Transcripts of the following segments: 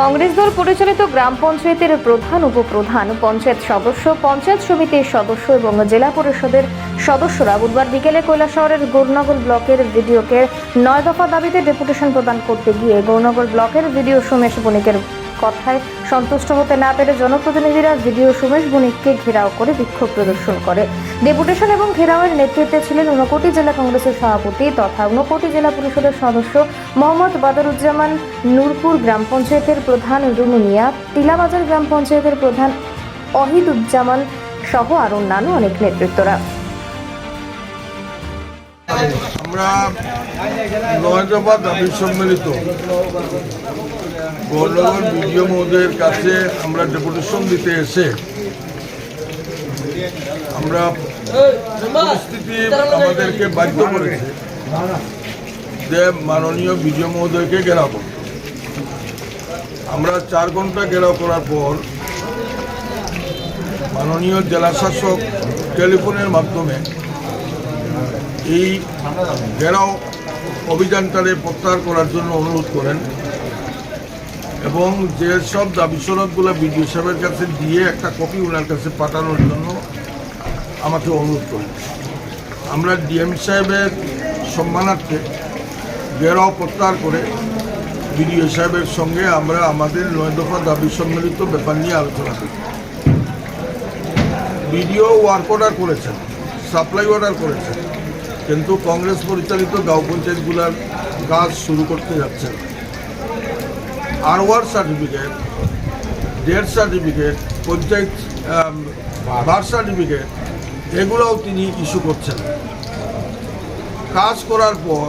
কংগ্রেস দল পরিচালিত গ্রাম পঞ্চায়েতের প্রধান উপপ্রধান, পঞ্চায়েত সদস্য, পঞ্চায়েত সমিতির সদস্য এবং জেলা পরিষদের সদস্যরা বুধবার বিকেলে কৈলাসহরের গৌরনগর ব্লকের ভিডিওকে নয় দফা দাবিতে ডেপুটেশন প্রদান করতে গিয়ে গৌরনগর ব্লকের ভিডিও সুমেশ বণিকের কথায় সন্তুষ্ট হতে না পেরে জনপ্রতিনিধিরা ভিডিও সুমেশ বণিককে ঘেরাও করে বিক্ষোভ প্রদর্শন করে। ডেপুটেশন এবং ঘেরাওয়ের নেতৃত্বে ছিলেন ঊনকোটি জেলা কংগ্রেসের সভাপতি তথা ঊনকোটি জেলা পরিষদের সদস্য মোহাম্মদ বাদরুজ্জামান নূরপুর গ্রাম পঞ্চায়েতের প্রধান রুনু মিয়া টিলাবাজার গ্রাম পঞ্চায়েতের প্রধান অহিদুজ্জামান সহ আরও অন্যান্য অনেক নেতৃত্বরা। আমরা নয় দাবি সম্মিলিত। গৌরনগর বিডিও মহোদয়ের কাছে আমরা ডেপুটেশন দিতে এসে আমরা পরিস্থিতি আমাদেরকে বাধ্য করেছে যে মাননীয় বিডিও মহোদয়কে ঘেরাও আমরা চার ঘণ্টা ঘেরাও করার পর মাননীয় জেলাশাসক টেলিফোনের মাধ্যমে এই ঘেরাও অভিযানটারে প্রত্যাহার করার জন্য অনুরোধ করেন। এবং যেসব দাবি সনদগুলো বিডিও সাহেবের কাছে দিয়ে একটা কপি ওনার কাছে পাঠানোর জন্য আমাকে অনুরোধ করেন আমরা ডিএম সাহেবের সম্মানার্থে ঘেরাও প্রত্যাহার করে বিডিও সাহেবের সঙ্গে আমরা আমাদের নয় দফা দাবি সম্মিলিত ব্যাপার নিয়ে আলোচনা করি। বিডিও ওয়ার্ক অর্ডার করেছেন, সাপ্লাই অর্ডার করেছেন, কিন্তু কংগ্রেস পরিচালিত গাঁও পঞ্চায়েতগুলোর কাজ শুরু করতে যাচ্ছেন আর war certificate, death certificate, panchayat birth certificate, এগুলোও তিনি ইস্যু করছেন। কাজ করার পর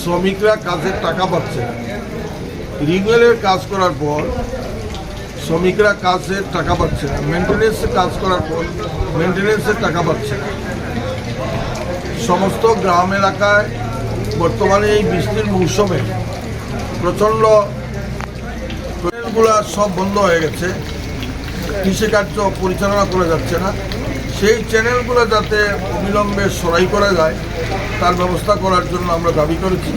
শ্রমিকরা কাজের টাকা পাচ্ছে। রিনুয়েলের কাজ করার পর শ্রমিকরা কাজের টাকা পাচ্ছে। না কাজ করার পর মেনটেনেন্সের টাকা পাচ্ছে। না সমস্ত গ্রাম এলাকায় বর্তমানে এই বৃষ্টির মৌসুমে প্রচণ্ড ট্রেনগুলো সব বন্ধ হয়ে গেছে। কৃষিকার্য পরিচালনা করা যাচ্ছে না। সেই চ্যানেলগুলো যাতে অবিলম্বে সরাই করা যায়, তার ব্যবস্থা করার জন্য আমরা দাবি করেছি।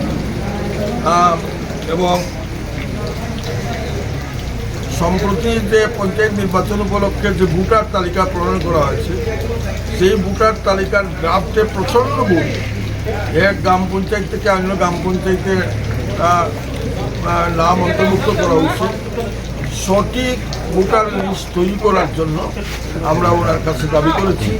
এবং সম্প্রতি যে পঞ্চায়েত নির্বাচন উপলক্ষে যে ভোটার তালিকা প্রণয়ন করা হয়েছে, সেই ভোটার তালিকার ড্রাফটে প্রচণ্ড ভুল। এক গ্রাম পঞ্চায়েত থেকে অন্য গ্রাম পঞ্চায়েতে নাম অন্তর্ভুক্ত করা উচিত। সঠিক ভোটার লিস্ট তৈরি করার জন্য আমরা ওনার কাছে দাবি করেছি।